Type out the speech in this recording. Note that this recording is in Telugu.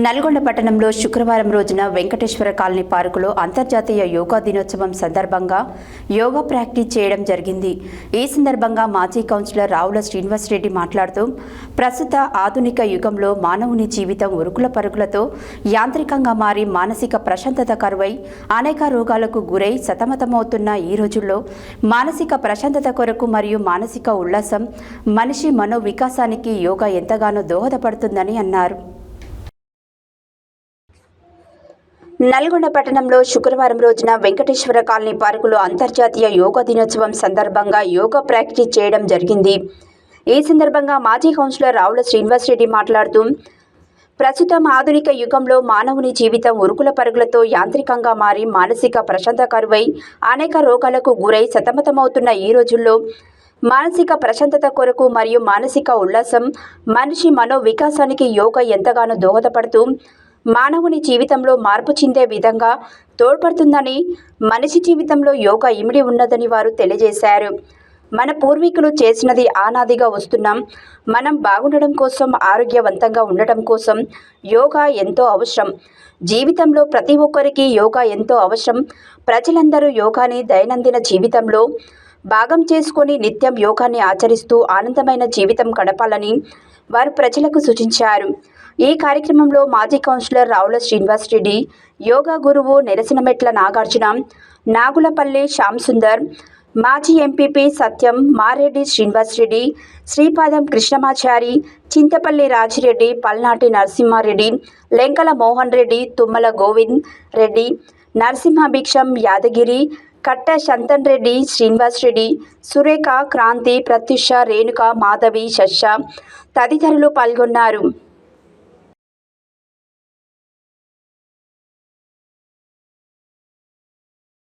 నల్గొండ పట్టణంలో శుక్రవారం రోజున వెంకటేశ్వర కాలనీ పార్కులో అంతర్జాతీయ యోగా దినోత్సవం సందర్భంగా యోగా ప్రాక్టీస్ చేయడం జరిగింది. ఈ సందర్భంగా మాజీ కౌన్సిలర్ రావుల శ్రీనివాసరెడ్డి మాట్లాడుతూ ప్రస్తుత ఆధునిక యుగంలో మానవుని జీవితం ఉరుకుల పరుగులతో యాంత్రికంగా మారి మానసిక ప్రశాంతత కరువై అనేక రోగాలకు గురై సతమతమవుతున్న ఈ రోజుల్లో మానసిక ప్రశాంతత కొరకు మరియు మానసిక ఉల్లాసం మనిషి మనో వికాసానికి యోగా ఎంతగానో దోహదపడుతుందని అన్నారు. నల్గొండ పట్టణంలో శుక్రవారం రోజున వెంకటేశ్వర కాలనీ పార్కులో అంతర్జాతీయ యోగా దినోత్సవం సందర్భంగా యోగా ప్రాక్టీస్ చేయడం జరిగింది. ఈ సందర్భంగా మాజీ కౌన్సిలర్ రావుల శ్రీనివాసరెడ్డి మాట్లాడుతూ ప్రస్తుతం ఆధునిక యుగంలో మానవుని జీవితం ఉరుకుల పరుగులతో యాంత్రికంగా మారి మానసిక ప్రశాంత కరువై అనేక రోగాలకు గురై సతమతమవుతున్న ఈ రోజుల్లో మానసిక ప్రశాంతత కొరకు మరియు మానసిక ఉల్లాసం మనిషి మనో వికాసానికి యోగా ఎంతగానో దోహదపడుతూ మానవుని జీవితంలో మార్పు చెందే విధంగా తోడ్పడుతుందని మనిషి జీవితంలో యోగా ఇమిడి ఉన్నదని వారు తెలియజేశారు. మన పూర్వీకులు చేసినది ఆనాదిగా వస్తున్నాం. మనం బాగుండడం కోసం ఆరోగ్యవంతంగా ఉండటం కోసం యోగా ఎంతో అవసరం. జీవితంలో ప్రతి ఒక్కరికి యోగా ఎంతో అవసరం. ప్రజలందరూ యోగాని దైనందిన జీవితంలో భాగం చేసుకొని నిత్యం యోగాన్ని ఆచరిస్తూ ఆనందమైన జీవితం గడపాలని వారు ప్రజలకు సూచించారు. ఈ కార్యక్రమంలో మాజీ కౌన్సిలర్ రావుల శ్రీనివాస్ రెడ్డి యోగా గురువు నెరసినమెట్ల నాగార్జున నాగులపల్లి శ్యామ్ సుందర్ మాజీ ఎంపీపీ సత్యం మారెడ్డి శ్రీనివాస్ రెడ్డి శ్రీపాదం కృష్ణమాచారి చింతపల్లి రాజిరెడ్డి పల్నాటి నరసింహారెడ్డి లెంకల మోహన్ రెడ్డి తుమ్మల గోవింద్ రెడ్డి నరసింహభిక్షం యాదగిరి కట్ట శంతన్ రెడ్డి శ్రీనివాస్ రెడ్డి సురేఖ క్రాంతి ప్రత్యుష రేణుక మాధవి శశ తదితరులు పాల్గొన్నారు.